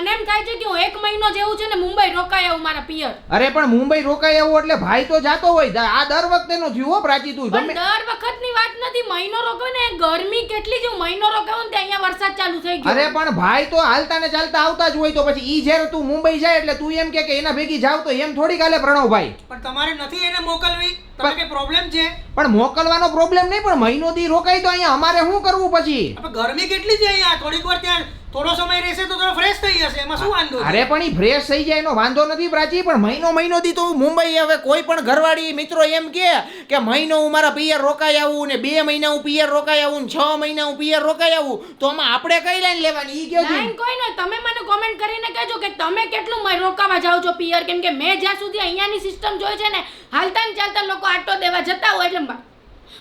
મને એમ થાય છે કે હું એક મહિનો જેવું છે ને મુંબઈ રોકાઈ આવું મારા પિયર. અરે પણ મુંબઈ રોકાય આવું એટલે ભાઈ તો જાતો હોય. આ દર વખતે નો થયું હો પ્રાચી તું. પણ દર દર વખતની વાત નથી. મહિનો રોકાવ ને ગરમી કેટલી જો મહિનો રોકાવ ને અહીંયા વરસાદ ચાલુ થઈ ગયો. અરે પણ ભાઈ તો હાલતા ને ચાલતા આવતા જ હોય તો પછી ઈ જ્યારે તું મુંબઈ જાય એટલે તું એમ કે કે એના ભેગી જાવ તો એમ થોડી કાલે પ્રણવભાઈ. પણ તમારે નથી એને મોકલવી? તમે કે પ્રોબ્લેમ છે? પણ મોકલવાનો પ્રોબ્લેમ નહીં પણ મહિનો દી રોકાય તો અહીંયા અમારે શું કરવું પછી? ગરમી કેટલી છે અહીંયા? થોડીક વાર ત્યાં થોડો સમય રહેશે તો થોડો ફ્રેશ થઈ જશે એમાં શું વાંધો? અરે પણ ઈ ફ્રેશ થઈ જાય એનો વાંધો નથી પ્રાચી પણ મહિનો મહિનો થી તો મુંબઈ હવે કોઈ પણ ઘરવાળી મિત્રો એમ કે કે મહિનો હું મારા પિયર રોકાઈ આવું ને બે મહિના હું પિયર રોકાઈ આવું ને છ મહિના હું પિયર રોકાઈ આવું તો આમાં આપણે કઈ લાઈન લેવાની? ઈ કેવું લાઈન કોઈ ન તમે મને કોમેન્ટ કરીને કહેજો કે તમે કેટલું રોકાવા જાઓ છો પિયર? કેમ કે મેં જ્યાં સુધી અહીંયાની સિસ્ટમ જોઈ છે ને હાલતા ને ચાલતા લોકો આટો દેવા જતા હોય એટલે મારા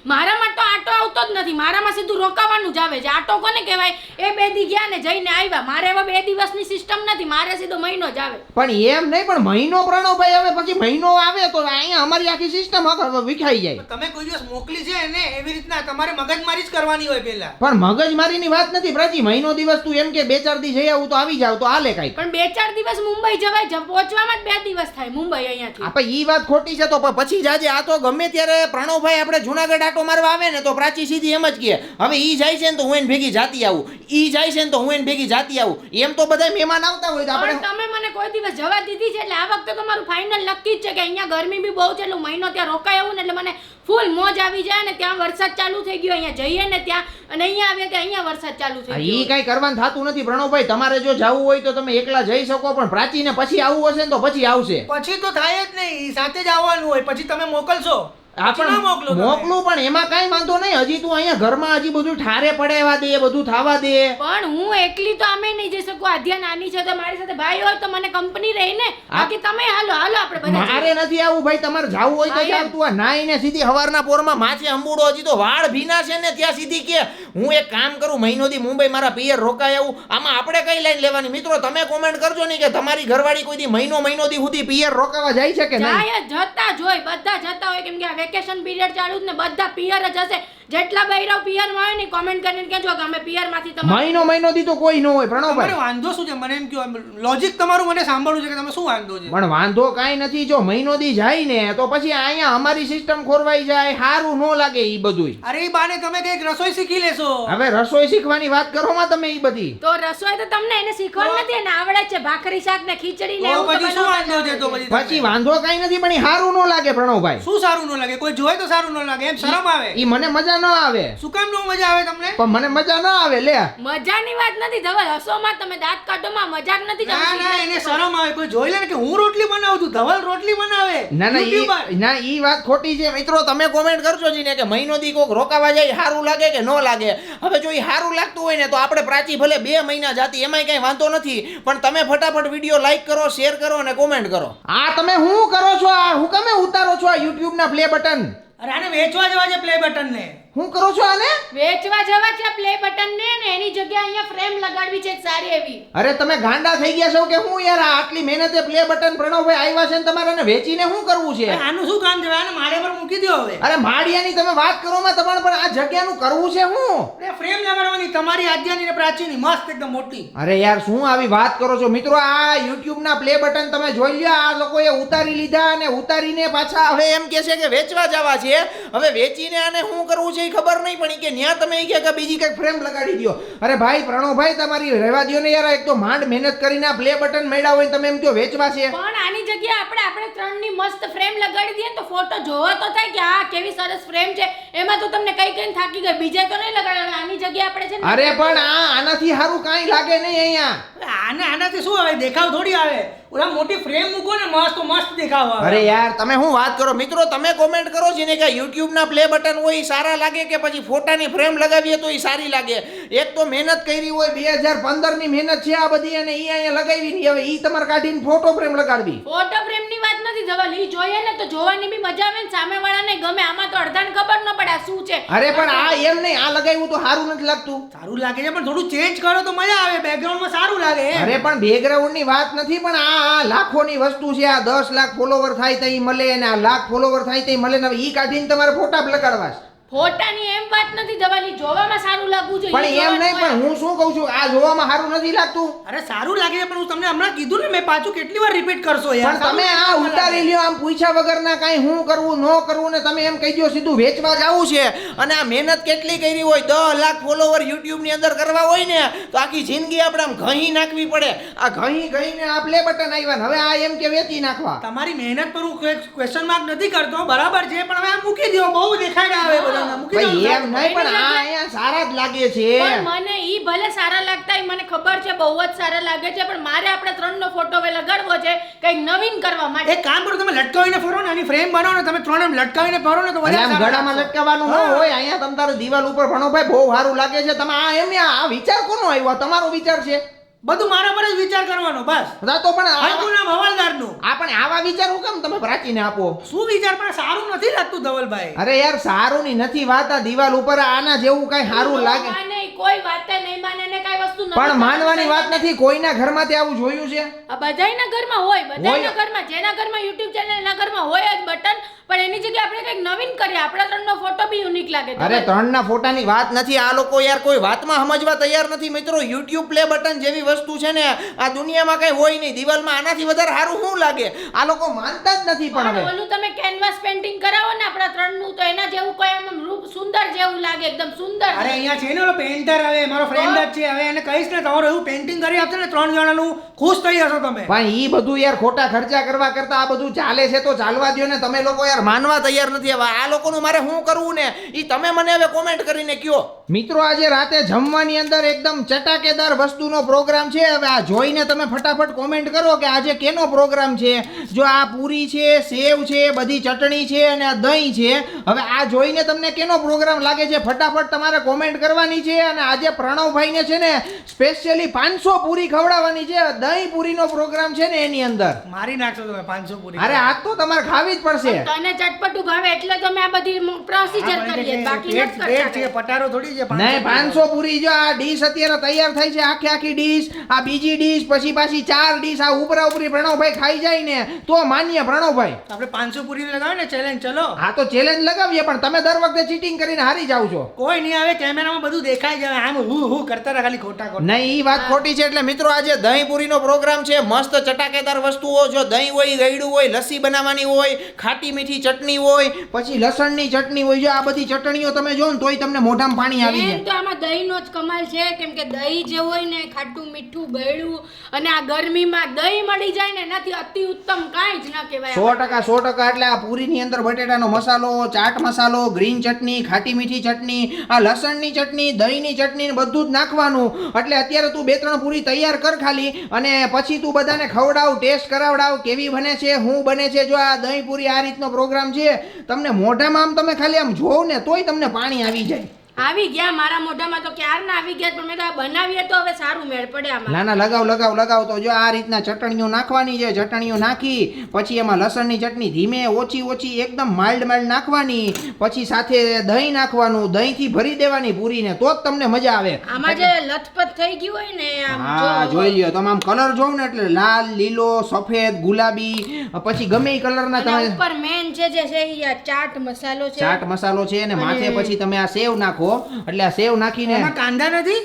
મારામાં તો આટો આવતો નથી. મારામાં સીધું રોકાવાનું જ આવે છે. આટો કોને કહેવાય? એ બે દી ગયા ને જઈને આવ્યા મારે હવે બે દિવસની સિસ્ટમ નથી. મારે સીધો મહિનો જ આવે. પણ એમ નહીં પણ મહિનો પ્રણવભાઈ હવે પછી મહિનો આવે તો અહીંયા અમારી આખી સિસ્ટમ વિખાઈ જાય. તમે કોઈ દિવસ મોકલી છે ને એવી રીતના તમારે મગજમારી જ કરવાની હોય પહેલા. પણ મગજમારીની વાત નથી. પ્રાચી મહિનો દિવસ તું એમ કે બે ચાર દિવસ જઈ આવું તો આવી જાવ તો હાલે કઈ પણ બે ચાર દિવસ મુંબઈ જવાય જ- પહોંચવામાં જ બે દિવસ થાય મુંબઈ અહીંયાથી આપણે ઈ વાત ખોટી છે તો પછી જાજે આ તો ગમે ત્યારે પ્રણવભાઈ આપણે જુનાગઢ આટો મારવા આવે ને તો પ્રાચી સીધી એમ જ કહે હવે એ જાય છે ને તો હું એને ભેગી જાતી આવું. ઈ જાય છે ને તો હું એને ભેગી જાતી આવું. એમ તો બધા મહેમાન આવતા હોય તો આપણે તમે મને કોઈ દિવસ જવા દીધી છે એટલે આ વખતે તો મારું ફાઇનલ નક્કી જ છે કે અહીંયા ગરમી બી બહુ છે એટલે મહિનો ત્યાં રોકાય આવું ને એટલે મને ફૂલ મોજ આવી જાય ને ત્યાં વરસાદ ચાલુ થઈ ગયો અહીંયા જઈએ ને ત્યાં અને અહીંયા આવ્યા કે અહીંયા વરસાદ ચાલુ આ થઈ ઈ ગયો કઈ કરવાનું થતું નથી. પ્રણવભાઈ તમારે જો જવું હોય તો તમે એકલા જઈ શકો પણ પ્રાચીને પછી આવવું હશે ને તો પછી આવશે. પછી તો થાય જ નહીં. સાથે જ આવવાનું હોય. પછી તમે મોકલશો. મોકલો પણ તમે. મોકલું પણ એમાં કઈ વાંધો નહીં. હજી તું અહીંયા ઘરમાં હજી બધું ઠારે પડેવા દે બધું થવા દે. પણ હું એકલી તો અમે નહીં જઈ શકું. આધ્યા નાની છે તો મારી સાથે ભાઈ હોય તો મને કંપની રહી ને. બાકી તમે હાલો હાલો આપણે બધા મારે નથી આવું ભાઈ. તમારે જાવું હોય તો જાવ. તું નાઈને સીધી હવારના પોરમાં માથે અંબુડો હજી તો વાળ ભીના છે ને ત્યાં સીધી કે. હું એક કામ કરું મહિનોથી મુંબઈ મારા પિયર રોકાય આવું. આમાં આપણે કઈ લાઈન લેવાની? મિત્રો તમે કોમેન્ટ કરજો નહીં કે તમારી ઘરવાળી કોઈ દી મહિનો મહિનો દી સુધી પિયર રોકાવા જાય છે કે નહીં? જતા જોઈ બધા જતા હોય કેમ કે આ વેકેશન પીરિયડ ચાલુ જ ને બધા પિયર જ હશે. જેટલા બૈરવ પિયરમાં હોય ને કોમેન્ટ કરીને કહેજો કે અમે પિયરમાંથી તમારે મહિનો મહિનો દીધો કોઈ ન હોય તમારે પ્રણવભાઈ વાંધો શું છે? મને એમ કહો લોજિક તમારું મને સાંભળવું છે કે તમે શું વાંધો છે? પણ વાંધો કાંઈ નથી જો મહિનો દી જાય ને તો પછી અહીંયા અમારી સિસ્ટમ ખોરવાઈ જાય સારું ન લાગે ઈ બધું અરે એ બાને તમે કંઈક રસોઈ શીખી લેશો. હવે રસોઈ શીખવાની વાત કરો માં તમે ઈ બધી. તો રસોઈ તો તમને એને શીખવાનું નથી ને આવડે જ છે ભાખરી શાક ને ખીચડી ને પછી શું વાંધો છે તો પછી પછી વાંધો કાંઈ નથી પણ ઈ સારું ન લાગે પ્રણવભાઈ. શું સારું ન લાગે? કોઈ જોય તો સારું ન લાગે એમ શરમ આવે. ઈ મને મજા ન આવે. શું કામ નો મજા આવે તમને? પણ મને મજા ન આવે લે. મજાની વાત નથી ધવલ હસોમાં તમે દાંત કાઢોમાં મજાક નથી ના ના એને શરમ આવે કોઈ જોઈ લે ને કે હું રોટલી બનાવું છું ધવલ રોટલી બનાવે. ના ના ઈ ના ઈ વાત ખોટી છે. મિત્રો તમે કોમેન્ટ કરજો જીને કે મહિનો દી કોક રોકાવા જાય સારું લાગે કે ન લાગે. હવે જો ઈ સારું લાગતું હોય ને તો આપણે પ્રાચી ભલે બે મહિના જાતી એમાંય કઈ વાંધો નથી. પણ તમે ફટાફટ વીડિયો લાઈક કરો શેર કરો અને કોમેન્ટ કરો. આ તમે શું કરો છો? આ હું કમે ઉતારો છો આ યુટ્યુબ ના પ્લે બટન અરે આને વેચવા જવા છે પ્લે બટન ને. શું કરો છો આને? વેચવા જવા છે પ્લે બટન ને ને એની જગ્યાએ અહીંયા ફ્રેમ લગાડવી છે સારી એવી. અરે તમે ગાંડા થઈ ગયા છો કે હું યાર આ આટલી મહેનતે પ્લે બટન પ્રણવભાઈ આવ્યા છે ને તમારે વેચીને શું કરવું છે? આનું શું કામ છે? આને મારે પર મૂકી દો હવે. અરે માળિયાની તમે વાત કરો માં તમારે પણ આ જગ્યાનું કરવું છે શું અરે ફ્રેમ લગાડવાની તમારી આજ્ઞાની ને પ્રાચીની મસ્ત એકદમ મોટી. અરે યાર શું આવી વાત કરો છો? મિત્રો આ YouTube ના પ્લે બટન તમે જોઈ લ્યો આ લોકોએ ઉતારી લીધા અને ઉતારીને પાછા હવે એમ કે છે કે વેચવા જવા છે. હવે વેચીને આને શું કરવું છે? ખબર નહીં પણ કે ન્યા તમે કે કે બીજી કંઈક ફ્રેમ લગાડી દો અરે ભાઈ પ્રણવભાઈ તમારી રહેવા દો ને યાર એક તો માંડ મહેનત કરીને આ પ્લે બટન મળ્યા હોય તમે એમ કહો વેચવા છે? પણ આની જગ્યાએ આપણે આપણે ત્રણની મસ્ત ફ્રેમ લગાડી દઈએ તો ફોટો જોવો તો થાય કે આ કેવી સરસ ફ્રેમ છે. એમાં તો તમને કઈ કઈ થાકી ગઈ બીજે તો નહીં લગાડવાનું આની જગ્યાએ આપણે છે ને અરે પણ આ આનાથી સારું કાંઈ લાગે નહીં અહીંયા. આના આને આનાથી શું આવે? દેખાવ થોડી આવે. ઓલા મોટી ફ્રેમ મૂકો ને મસ્ત મસ્ત દેખાવ અરે યાર, તમે હું વાત કરો? મિત્રો, તમે કોમેન્ટ કરો છો ને કે YouTube ના પ્લે બટન હોય એ સારા લાગે કે પછી ફોટાની ફ્રેમ લગાવીએ તો એ સારી લાગે? એક તો મહેનત કરી હોય બે હજાર પંદરની મહેનત છે આ બધી અને ઈ અહીંયા લગાવી ની હવે ઈ તમારે કાઢીને ફોટો ફ્રેમ લગાડવી. ફોટો ફ્રેમની વાત નથી ધવલ ઈ જોઈએ ને તો જોવાની બી મજા આવે ને સામેવાળાને ગમે આમાં તો અડધાને ખબર ન પડે આ શું છે. અરે પણ આ એમ નહીં આ લગાવ્યું તો સારું નથી લાગતું. સારું લાગે છે પણ થોડું ચેન્જ કરો તો મજા આવે બેકગ્રાઉન્ડમાં સારું લાગે અરે પણ બેકગ્રાઉન્ડની વાત નથી પણ આ આ લાખોની વસ્તુ છે આ દસ લાખ ફોલોવર થાય તો ઈ મળે અને આ લાખ ફોલોવર થાય તો ઈ મળે ને હવે ઈ કાઢીને તમારે ફોટા લગાડવા છે. ફોટાની એમ વાત નથી જવાની જોવામાં સારું લાગવું જોઈએ પણ એમ નહીં પણ હું શું કહું છું? આ જોવામાં સારું નથી લાગતું. અરે સારું લાગે છે પણ હું તમને હમણાં કીધું ને મેં પાછું કેટલી વાર રિપીટ કરશો યાર. પણ તમે આ ઉતારી લ્યો આમ પૂછ્યા વગરના કાંઈ હું કરવું ન કરવું ને તમે એમ કહી દો સીધું વેચવા જવું છે. અને આ મહેનત કેટલી કરી હોય દસ લાખ ફોલોવર યુટ્યુબની અંદર કરવા હોય ને તો આખી જિંદગી આપણે આમ ઘહી નાખવી પડે. આ ઘહી ઘહીને આ પ્લે બટન આવ્યા હવે આ એમ કે વેચી નાખવા. તમારી મહેનત પર હું ક્વેશ્ચન માર્ક નથી કરતો બરાબર છે પણ હવે આ મૂકી દો બહુ દેખાય આવે બધાને મૂકી દો ભાઈ એમ નહીં પણ આ અહીંયા સારા જ લાગે છે. પણ મને ઈ ભલે સારા લાગતા મને ખબર છે બહુ જ સારા લાગે છે પણ મારે આપણે ત્રણનો ફોટો લગાડવો છે કઈ નવીન કરવા માટે. એક કામ કરો તમે લટકાવીને ફરો ને આની ફ્રેમ બનાવો ને તમે ત્રણ એમ લટકાવીને ફરો ને તો વધારે ગળામાં લટકાવવાનું ન હોય અહીંયા તમ તારે દિવાલ ઉપર ભણો ભાઈ બહુ સારું લાગે છે. તમે આ એમ આ વિચાર કોનો આવ્યો? તમારો વિચાર છે. બધું મારા પર જ વિચાર કરવાનો બસ. હા તો પણ આ- હલકું નામ હવાલદારનું. આ પણ આવા વિચાર હું કેમ તમે પ્રાચીને આપો? શું વિચાર? પણ સારું નથી લાગતું ધવલભાઈ. અરે યાર સારું ની નથી વાત આ દિવાલ ઉપર આના જેવું કઈ સારું લાગે. ન કોઈ વાત નહીં માને ને કઈ વસ્તુ નથી પણ માનવાની વાત નથી કોઈના ઘરમાં તે આવું જોયું છે? આ બધાયના ઘરમાં હોય બધાયના. ઘરમાં જેના ઘરમાં યુટ્યુબ ચેનલ એના ઘરમાં હોય જ બટન પણ એની જગ્યાએ આપણે કંઈક નવીન કરીએ આપણા ત્રણનો ફોટો બી યુનિક લાગે અરે ત્રણના ફોટાની વાત નથી. આ લોકો યાર કોઈ વાતમાં સમજવા તૈયાર નથી. મિત્રો યુટ્યુબ પ્લે બટન જેવી વસ્તુ છે ને આ દુનિયામાં કઈ હોય નહીં. દિવાલમાં આનાથી વધારે સારું શું લાગે? આ લોકો માનતા જ નથી પણ હવે. ઓલું તમે કેનવાસ પેઇન્ટિંગ કરાવો ને આપણા ત્રણનું તો એના જેવું કોઈ આમ રૂપ સુંદર જેવું લાગે એકદમ સુંદર અરે અહીંયા છે ને ઓલો પેન્ટર હવે મારો ફ્રેન્ડ જ છે. હવે એને કહીશ ને તમારું એવું પેન્ટિંગ કરી આપશે ને ત્રણ જણાનું ખુશ થઈ જશો તમે. પણ ઈ બધું યાર ખોટા ખર્ચા કરવા કરતા આ બધું ચાલે છે તો ચાલવા દ્યો ને. તમે લોકો યાર માનવા તૈયાર નથી. હવે આ લોકોનું મારે શું કરવું ને? એ તમે મને હવે કોમેન્ટ કરીને કયો. મિત્રો આજે રાતે જમવાની અંદર એકદમ ચટાકેદાર વસ્તુનો પ્રોગ્રામ છે. હવે આ જોઈને તમે ફટાફટ કોમેન્ટ કરો કે આજે કેનો પ્રોગ્રામ છે? જો આ પૂરી છે સેવ છે બધી ચટણી છે અને આ દહીં છે. હવે આ જોઈને તમને કેનો પ્રોગ્રામ લાગે છે? ફટાફટ તમારે કોમેન્ટ કરવાની છે અને આજે પ્રણવભાઈને છે ને સ્પેશિયલી પાંચસો પૂરી ખવડાવવાની છે. દહીં પૂરીનો પ્રોગ્રામ છે ને એની અંદર. મારી નાખશો તમે પાંચસો પૂરી અરે આ તો તમારે ખાવી જ પડશે. તને ચટપટું ભાવે એટલે તો મેં આ બધી પ્રોસીજર કરીએ. બાકી નથી કરતા પટારો થોડી છે નહીં પાંચસો પૂરી જો આ ડીશ અત્યારે તૈયાર થાય છે આખી આખી ડીશ આ બીજી ડીશ પછી પાછી ચાર ડીશ આ ઉપરા ઉપરી પ્રણવભાઈ ખાઈ જાય ને તો માન્ય પ્રણવભાઈ. આપણે પાંચસો પૂરી લગાવે ને ચેલેન્જ ચલો. આ તો ચેલેન્જ લગાવીએ પણ તમે દર વખતે ચીટિંગ કરીને હારી જાવ છો. કોઈ નહીં આવે કેમેરામાં બધું દેખાય જાય આમ હું હું કરતા રહે ખાલી ખોટા ખોટા. નહીં એ વાત ખોટી છે એટલે મિત્રો આજે દહીં પૂરીનો પ્રોગ્રામ છે મસ્ત ચટાકેદાર વસ્તુઓ જો દહીં હોય ગયડું હોય લસ્સી બનાવવાની હોય ખાટી મીઠી ચટણી હોય પછી લસણની ચટણી હોય જો આ બધી ચટણીઓ તમે જો ને તોય તમને મોઢામાં પાણી આવી જાય. તો આમાં દહીંનો જ કમાલ છે. કેમ કે દહીં જે હોય ને ખાટું મીઠું ગળ્યું અને આ ગરમીમાં દહીં મળી જાય ને એનાથી અતિ ઉત્તમ કાંઈ જ ન કહેવાય સો ટકા સો ટકા. એટલે આ પૂરીની અંદર બટેટાનો મસાલો ચાટ મસાલો ગ્રીન ચટણી ખાટી મીઠી ચટણી આ લસણની ચટણી દહીંની ચટણી ને બધું જ નાખવાનું. એટલે અત્યારે તું બે ત્રણ પૂરી તૈયાર કર ખાલી અને પછી તું બધાને ખવડાવ ટેસ્ટ કરાવડાવ કેવી બને છે હું બને છે. જો આ દહીં પૂરી આ રીતનો પ્રોગ્રામ છે તમને મોઢામાં આમ તમે ખાલી આમ જોવ ને તોય તમને પાણી આવી જાય. આવી ગયા મારા મોઢામાં તો ક્યારના આવી ગયા પણ મેં બનાવીએ તો હવે સારું મેળ પડે આમાં. ના ના લગાવ લગાવ લગાવ તો જો આ રીતના ચટણીઓ નાખવાની છે ચટણીઓ નાખી પછી એમાં લસણની ચટણી ધીમે ઓછી ઓછી એકદમ માઇલ્ડ માઇલ્ડ નાખવાની પછી સાથે દહીં નાખવાનું દહીંથી ભરી દેવાની પૂરીને તો જ તમને મજા આવે. આમાં જે લથપથ થઈ ગયું હોય ને હા જોઈ લ્યો તમે આમ કલર જોઉં ને એટલે લાલ લીલો સફેદ ગુલાબી પછી ગમે એ કલરના તમે ઉપર મેન છે જે છે ચાટ મસાલો છે. ચાટ મસાલો છે અને માથે પછી તમે આ સેવ નાખો એટલે આ સેવ નાખીને કાંદા નથી?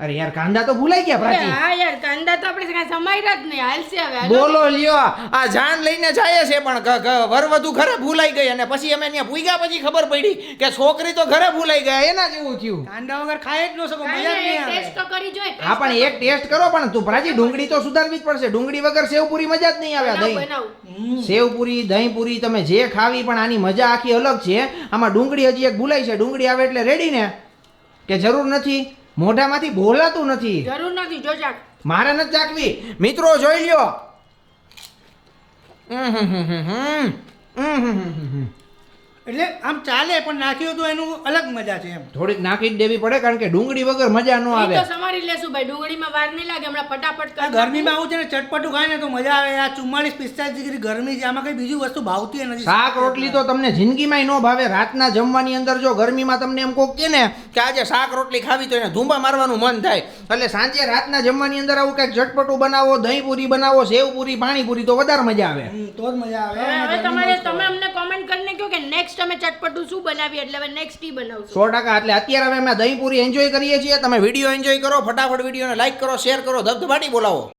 અરે યાર કાંદા તો ભૂલાઈ ગયા પ્રાચી. હા યાર કાંદા તો આપણે કાંઈ સમાયરા જ નહીં હાલશે હવે બોલો લ્યો આ જાન લઈને જાય છે પણ વર વધુ ઘરે ભૂલાઈ ગઈ અને પછી અમે ત્યાં પૂગ્યા પછી ખબર પડી કે છોકરી તો ઘરે ભૂલાઈ ગયા એના જેવું થયું. કાંદા વગર ખાય જ ન શકો મજા જ નહીં, ટેસ્ટ તો કરી જોઈએ હા પણ એક ટેસ્ટ કરો પણ તું પ્રાચી ડુંગળી તો સુધારવી જ પડશે. ડુંગળી વગર સેવ પૂરી મજા જ નહીં આવે દહીં. બનાવ. હમ. સેવ પૂરી દહીં પૂરી તમે જે ખાવી પણ આની મજા આખી અલગ છે. આમાં ડુંગળી હજી એક ભૂલાઈ છે. ડુંગળી આવે એટલે રેડી ને? કે જરૂર નથી? મોઢામાંથી બોલાતું નથી જરૂર નથી જો ચાટ મારે નથી ચાકવી મિત્રો જોઈ લ્યો હમ હમ હમ હમ. હમ હમ હમ હમ. એટલે આમ ચાલે પણ નાખ્યું તો એનું અલગ મજા છે એમ. થોડીક નાખી જ દેવી પડે કારણ કે ડુંગળી વગર મજા ન આવે તો સમારી લેશું ભાઈ ડુંગળીમાં વાર નહીં લાગે હમણાં ફટાફટ ગરમીમાં આવું છે ને ચટપટું ખાય ને તો મજા આવે. આ ચુમ્માળીસ પિસ્તાલીસ ડિગ્રી ગરમી છે આમાં કઈ બીજું વસ્તુ ભાવતી નથી. શાક રોટલી તો તમને જિંદગીમાં ન ભાવે. રાતના જમવાની અંદર જો ગરમીમાં તમને એમ કોક કે ને કે આજે શાક રોટલી ખાવી તો એને ધૂંબા મારવાનું મન થાય. એટલે સાંજે રાતના જમવાની અંદર આવું કંઈક ચટપટું બનાવો દહીં પૂરી બનાવો સેવ પૂરી પાણીપુરી તો વધારે મજા આવે. તો જ મજા આવે. હવે તમારે તમે અમને કોમેન્ટ કરીને કહો કે નેક્સ્ટ નેક્સ્ટ અમે ચટપટું શું બનાવીએ એટલે હવે નેક્સ્ટ ઈ બનાવશું. સો ટકા, એટલે અત્યારે હવે અમે દહીં પૂરી એન્જોય કરીએ છીએ. તમે વીડિયો એન્જોય કરો, ફટાફટ વિડીયોને લાઇક કરો શેર કરો, ધબધબાટી બોલાવો.